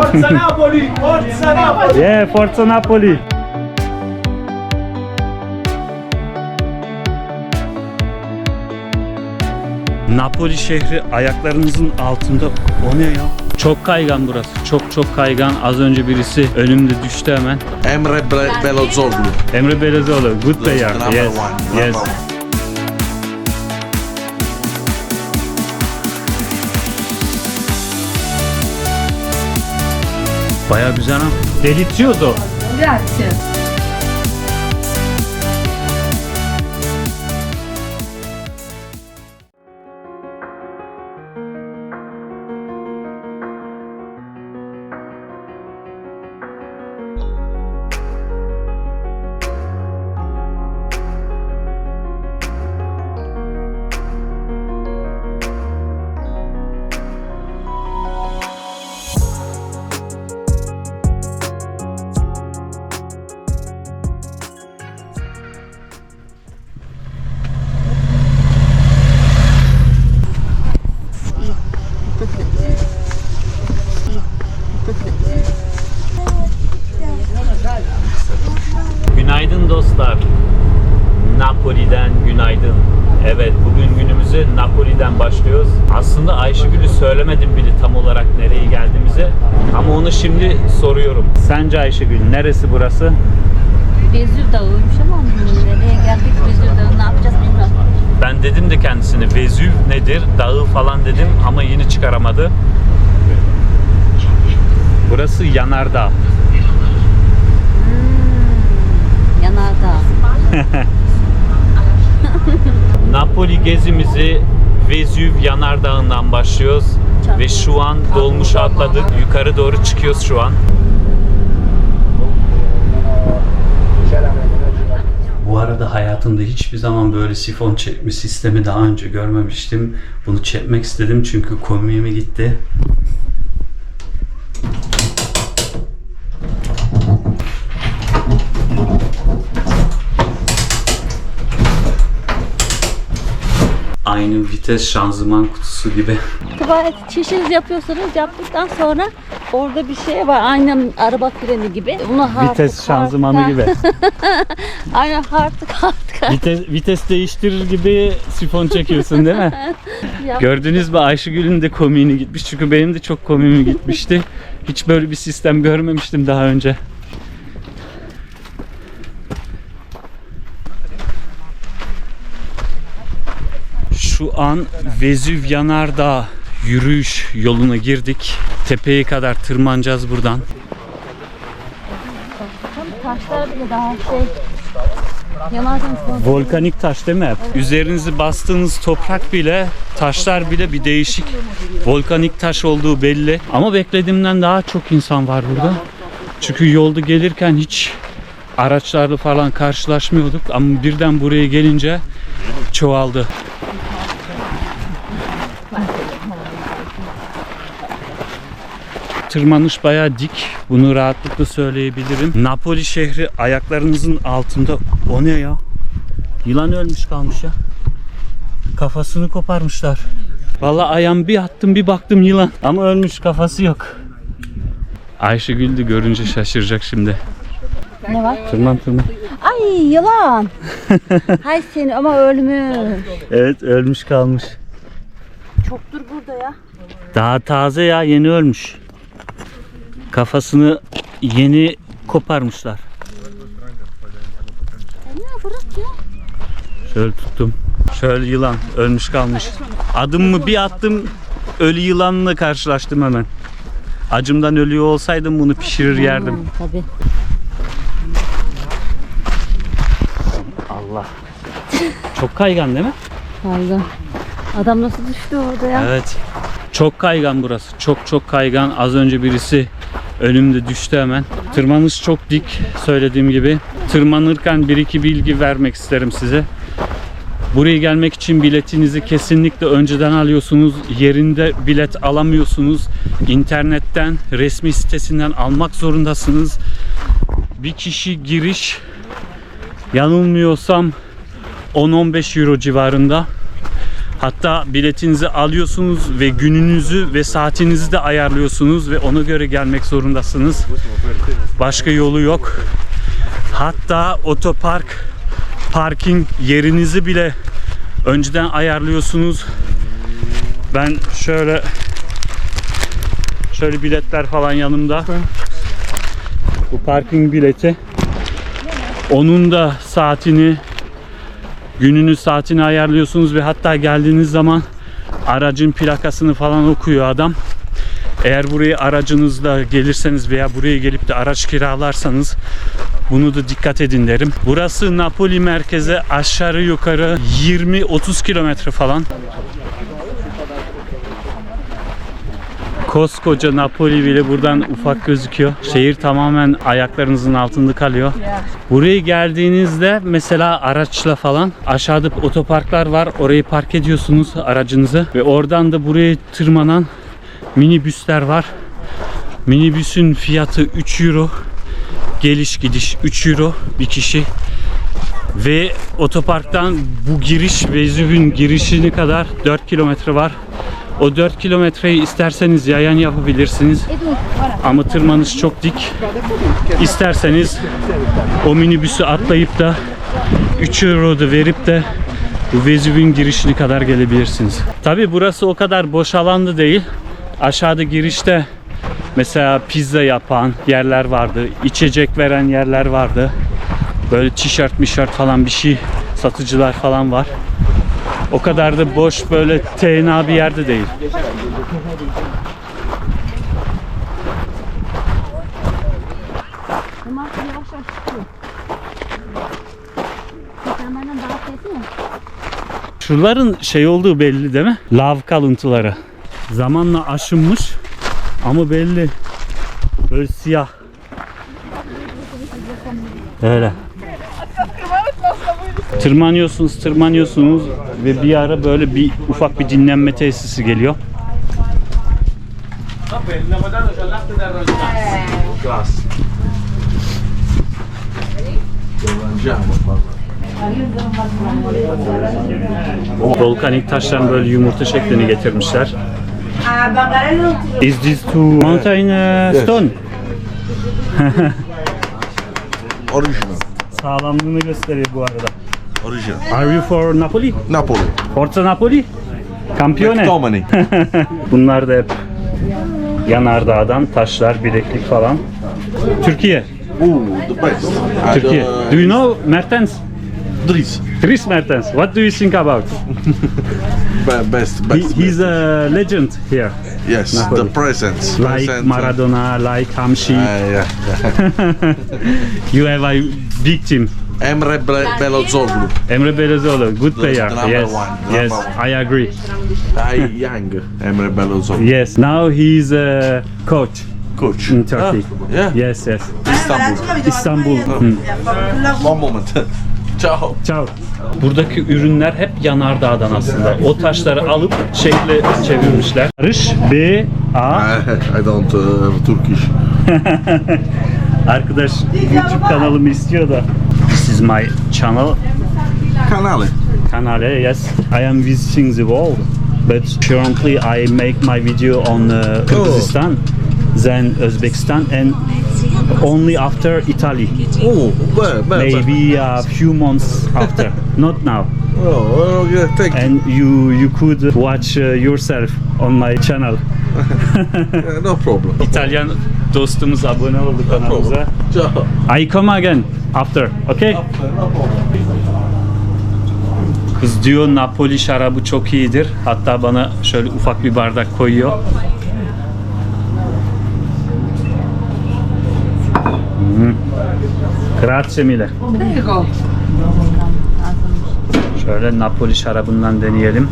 Forza Napoli! Forza Napoli! Yeah, Forza Napoli. Napoli şehri ayaklarınızın altında. O ne ya? Çok kaygan burası. Çok çok kaygan. Az önce birisi önümde düştü hemen. Emre Bre- Belozoglu. Emre Belezoğlu. Good player. Number Yes. one, Yes. Baya güzel ha. Delizioso. Grazie. Söylemedim bile tam olarak nereye geldiğimize. Ama onu şimdi soruyorum. Sence Ayşegül neresi burası? Vezüv Dağı'ymış ama nereye geldik Vezüv Dağı ne yapacağız bilmiyorum. Ben dedim de kendisine Vezüv nedir, dağı falan dedim ama yine çıkaramadı. Burası Yanardağ. Hmm, yanardağ. Napoli gezimizi Vezüv Yanardağı'ndan başlıyoruz. Ve şu an dolmuşa atladık. Yukarı doğru çıkıyoruz şu an. Bu arada hayatımda hiçbir zaman böyle sifon çekme sistemi daha önce görmemiştim. Bunu çekmek istedim çünkü komiğime gitti. Aynı vites şanzıman kutusu gibi. Çişiniz yapıyorsanız yaptıktan sonra orada bir şey var. Aynen araba freni gibi. Bunu Vites şanzımanı gibi. Aynen artık artık. Vites, vites değiştirir gibi sifon çekiyorsun değil mi? Gördünüz mü Ayşegül'ün de komiğini gitmiş. Çünkü benim de çok komiğim gitmişti. Hiç böyle bir sistem görmemiştim daha önce. Şu an Vezüv Yanardağ yürüyüş yoluna girdik. Tepeye kadar tırmanacağız buradan. Taşlar bile daha şey. Volkanik taş değil mi hep? Üzerinizi bastığınız toprak bile, taşlar bile bir değişik volkanik taş olduğu belli. Ama beklediğimden daha çok insan var burada. Çünkü yolda gelirken hiç araçlarla falan karşılaşmıyorduk ama birden buraya gelince çoğaldı. Tırmanış bayağı dik. Bunu rahatlıkla söyleyebilirim. Napoli şehri ayaklarınızın altında. O ne ya? Yılan ölmüş kalmış ya. Kafasını koparmışlar. Vallahi ayağım bir attım bir baktım yılan. Ama ölmüş kafası yok. Ayşegül de görünce şaşıracak şimdi. Ne var? Tırman tırman. Ay yılan. Hay seni ama ölmüş. Evet ölmüş kalmış. Çoktur burada ya. Daha taze ya yeni ölmüş. Kafasını yeni koparmışlar. Şöyle tuttum. Şöyle yılan ölmüş kalmış. Adımımı bir attım ölü yılanla karşılaştım hemen. Acımdan ölüyor olsaydım bunu pişirir yerdim. Tabii. Allah. Çok kaygan değil mi? Pardon. Adam nasıl düştü orada ya? Evet. Çok kaygan burası. Çok çok kaygan. Az önce birisi önümde düştü hemen. Tırmanış çok dik söylediğim gibi. Tırmanırken bir iki bilgi vermek isterim size. Buraya gelmek için biletinizi kesinlikle önceden alıyorsunuz. Yerinde bilet alamıyorsunuz. İnternetten, resmi sitesinden almak zorundasınız. Bir kişi giriş yanılmıyorsam 10-15 euro civarında. Hatta biletinizi alıyorsunuz ve gününüzü ve saatinizi de ayarlıyorsunuz ve ona göre gelmek zorundasınız. Başka yolu yok. Hatta otopark parking yerinizi bile önceden ayarlıyorsunuz. Ben şöyle şöyle biletler falan yanımda. Bu parking bileti. Onun da saatini gününü saatini ayarlıyorsunuz ve hatta geldiğiniz zaman aracın plakasını falan okuyor adam. Eğer buraya aracınızla gelirseniz veya buraya gelip de araç kiralarsanız bunu da dikkat edin derim. Burası Napoli merkeze aşağı yukarı 20-30 kilometre falan. Koskoca Napoli bile buradan ufak gözüküyor. Şehir tamamen ayaklarınızın altında kalıyor. Buraya geldiğinizde mesela araçla falan aşağıda otoparklar var. Orayı park ediyorsunuz aracınızı ve oradan da buraya tırmanan minibüsler var. Minibüsün fiyatı 3 euro. Geliş gidiş 3 euro bir kişi. Ve otoparktan bu giriş Vezüv'ün girişine kadar 4 kilometre var. O 4 kilometreyi isterseniz yayan yapabilirsiniz. Ama tırmanış çok dik. İsterseniz o minibüsü atlayıp da 3 euro da verip de Vezüv'ün girişine kadar gelebilirsiniz. Tabi burası o kadar boş alanlı değil. Aşağıda girişte mesela pizza yapan yerler vardı. içecek veren yerler vardı. Böyle tişört mişört falan bir şey satıcılar falan var. O kadar da boş böyle TNA bir yerde değil. Şuraların şey olduğu belli değil mi? Lav kalıntıları. Zamanla aşınmış ama belli. Böyle siyah. Öyle. Tırmanıyorsunuz, tırmanıyorsunuz ve bir ara böyle bir ufak bir dinlenme tesisi geliyor. Volkanik taştan böyle yumurta şeklini getirmişler. Is this to mountain uh, stone? Original. Sağlamlığını gösteriyor bu arada. Original. Are you for Napoli? Napoli. Forza Napoli? Campione. McTominay. Bunlar da hep yanardağdan taşlar, bileklik falan. Türkiye. Ooh, the best. Türkiye. uh, Do you know Mertens? Dries. Dries Mertens. What do you think about? Be- best, He, best. he's a legend here. yes, Napoli. the presence. Like Present. Maradona, like Hamshi. Uh, yeah. you have a big team. Emre Be- Belozoglu. Emre Belözoğlu, good player. yes, one, yes, number I agree. I young Emre Belozoglu. Yes, now he's a coach Coach. in Turkey. Ah, yeah. Yes, yes. Istanbul. İstanbul. Hmm. One moment. Ciao. Ciao. Buradaki ürünler hep yanardağdan aslında. O taşları alıp şekle çevirmişler. Barış B A I, I don't uh, Turkish. arkadaş YouTube kanalımı istiyor da. This is my channel. Kanale. Kanale, yes. I am visiting the world. But currently I make my video on uh, Kyrgyzstan, then Uzbekistan and only after Italy. Oh, where, where? Maybe a few months after. Not now. Oh, okay, thank you. and you you could watch uh, yourself on my channel. Yeah, no problem. İtalyan dostumuz abone oldu kanalımıza. Ciao. I come again after. Okay? Kız diyor Napoli şarabı çok iyidir. Hatta bana şöyle ufak bir bardak koyuyor. Hmm. Grazie mille. Şöyle Napoli şarabından deneyelim.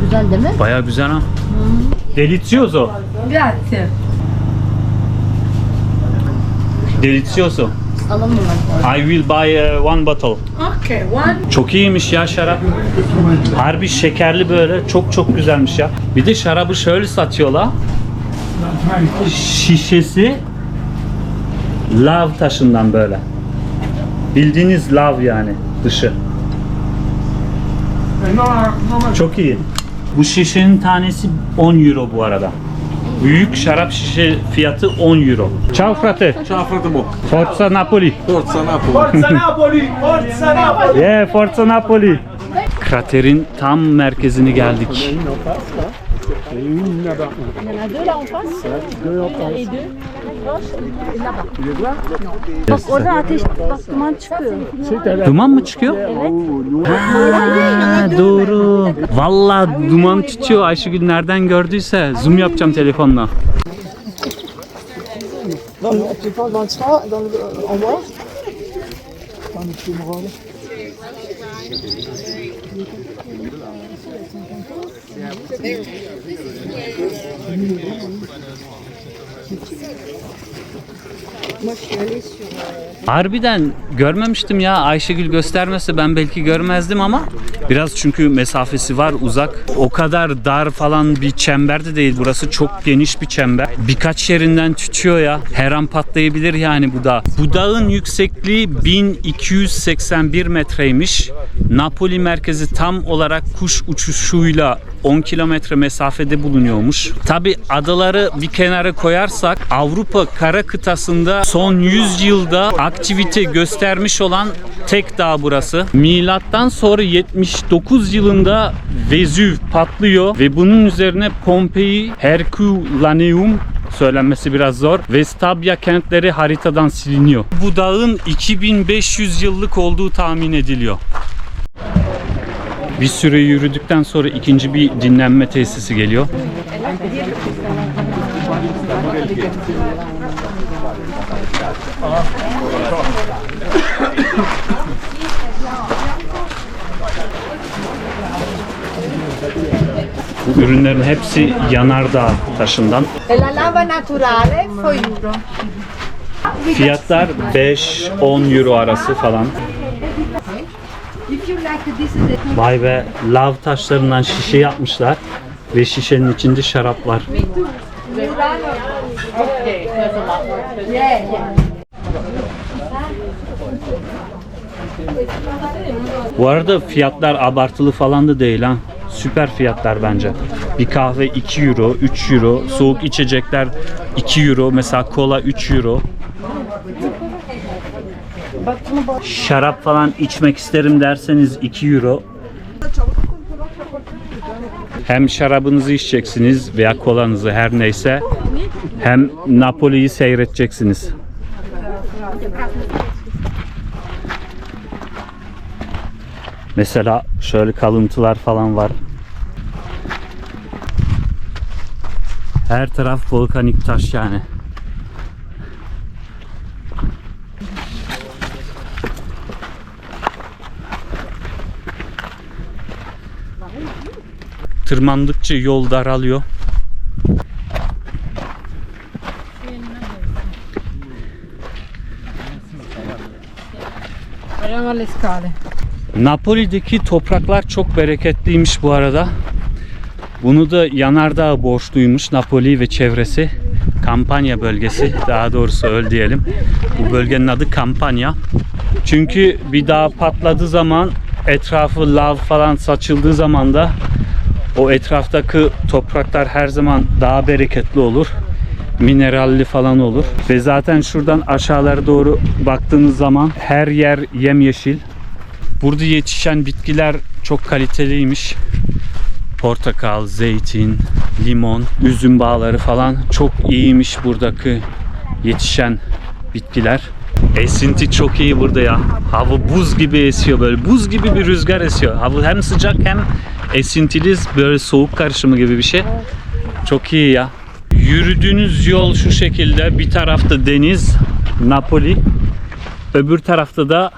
Güzel değil mi? Baya güzel ha. Delizioso. Grazie. Mı? I will buy uh, one bottle. Ok, one. Çok iyiymiş ya şarap. Harbi şekerli böyle çok çok güzelmiş ya. Bir de şarabı şöyle satıyorlar. Şişesi lav taşından böyle. Bildiğiniz lav yani dışı. Çok iyi. Bu şişenin tanesi 10 euro bu arada. Büyük şarap şişe fiyatı 10 euro. Ciao frate. Ciao fratello. Forza Napoli. Forza Napoli. Forza Napoli! Forza Napoli! Yeah, Forza Napoli. Kraterin tam merkezine geldik. Bak orada ateş, bak duman çıkıyor. Duman mı çıkıyor? Evet. Ha, doğru. Vallahi duman tutuyor. Ayşegül nereden gördüyse zoom yapacağım telefonla. Harbiden görmemiştim ya Ayşegül göstermese ben belki görmezdim ama biraz çünkü mesafesi var uzak. O kadar dar falan bir çember de değil burası çok geniş bir çember. Birkaç yerinden tütüyor ya her an patlayabilir yani bu dağ. Bu dağın yüksekliği 1281 metreymiş. Napoli merkezi tam olarak kuş uçuşuyla 10 kilometre mesafede bulunuyormuş. Tabi adaları bir kenara koyarsak Avrupa kara kıtasında son 100 yılda aktivite göstermiş olan tek dağ burası. Milattan sonra 79 yılında Vezüv patlıyor ve bunun üzerine Pompei, Herculaneum söylenmesi biraz zor ve Stabia kentleri haritadan siliniyor. Bu dağın 2500 yıllık olduğu tahmin ediliyor. Bir süre yürüdükten sonra ikinci bir dinlenme tesisi geliyor. Bu ürünlerin hepsi yanardağ taşından. Fiyatlar 5-10 euro arası falan. Vay be lav taşlarından şişe yapmışlar ve şişenin içinde şarap var. Bu arada fiyatlar abartılı falan da değil ha. Süper fiyatlar bence. Bir kahve 2 euro, 3 euro, soğuk içecekler 2 euro, mesela kola 3 euro. Şarap falan içmek isterim derseniz 2 euro. Hem şarabınızı içeceksiniz veya kolanızı her neyse hem Napoli'yi seyredeceksiniz. Mesela şöyle kalıntılar falan var. Her taraf volkanik taş yani. Tırmandıkça yol daralıyor. Napoli'deki topraklar çok bereketliymiş bu arada. Bunu da yanardağ borçluymuş Napoli ve çevresi. Kampanya bölgesi daha doğrusu öyle diyelim. Bu bölgenin adı Kampanya. Çünkü bir dağ patladığı zaman etrafı lav falan saçıldığı zaman da o etraftaki topraklar her zaman daha bereketli olur. Mineralli falan olur. Ve zaten şuradan aşağılara doğru baktığınız zaman her yer yemyeşil. Burada yetişen bitkiler çok kaliteliymiş. Portakal, zeytin, limon, üzüm bağları falan çok iyiymiş buradaki yetişen bitkiler. Esinti çok iyi burada ya. Hava buz gibi esiyor böyle. Buz gibi bir rüzgar esiyor. Hava hem sıcak hem esintili böyle soğuk karışımı gibi bir şey. Çok iyi ya. Yürüdüğünüz yol şu şekilde. Bir tarafta deniz, Napoli. Öbür tarafta da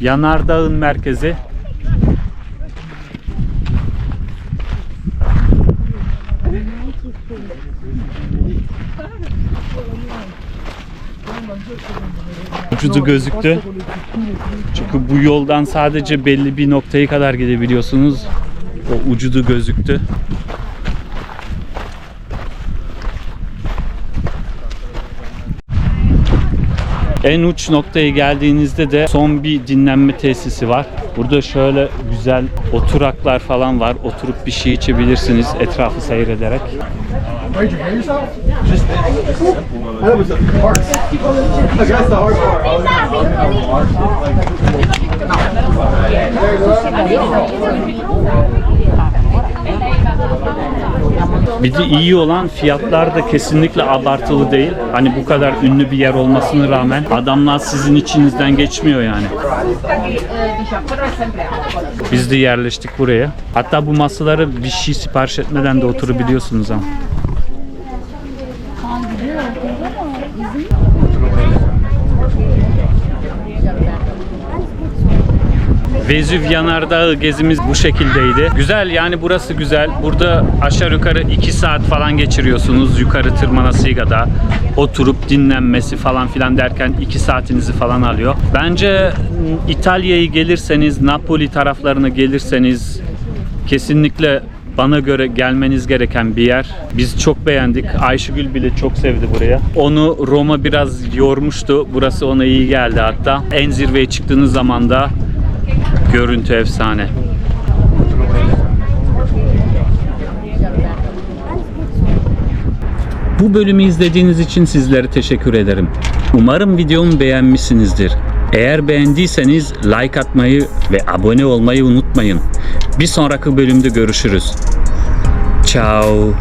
Yanardağ'ın merkezi. Ucudu gözüktü. Çünkü bu yoldan sadece belli bir noktaya kadar gidebiliyorsunuz. O ucudu gözüktü. En uç noktaya geldiğinizde de son bir dinlenme tesisi var. Burada şöyle güzel oturaklar falan var. Oturup bir şey içebilirsiniz etrafı seyrederek. Where'd you hurt yourself? Just That was the hard. Like, that's the hard part. Bir de iyi olan fiyatlar da kesinlikle abartılı değil. Hani bu kadar ünlü bir yer olmasına rağmen adamlar sizin içinizden geçmiyor yani. Biz de yerleştik buraya. Hatta bu masaları bir şey sipariş etmeden de oturabiliyorsunuz ama. Vezüv Yanardağ gezimiz bu şekildeydi. Güzel yani burası güzel. Burada aşağı yukarı 2 saat falan geçiriyorsunuz yukarı tırmanasıyla da. Oturup dinlenmesi falan filan derken 2 saatinizi falan alıyor. Bence İtalya'yı gelirseniz, Napoli taraflarına gelirseniz kesinlikle bana göre gelmeniz gereken bir yer. Biz çok beğendik. Ayşegül bile çok sevdi buraya. Onu Roma biraz yormuştu. Burası ona iyi geldi hatta. En zirveye çıktığınız zaman da görüntü efsane. Bu bölümü izlediğiniz için sizlere teşekkür ederim. Umarım videomu beğenmişsinizdir. Eğer beğendiyseniz like atmayı ve abone olmayı unutmayın. Bir sonraki bölümde görüşürüz. Ciao.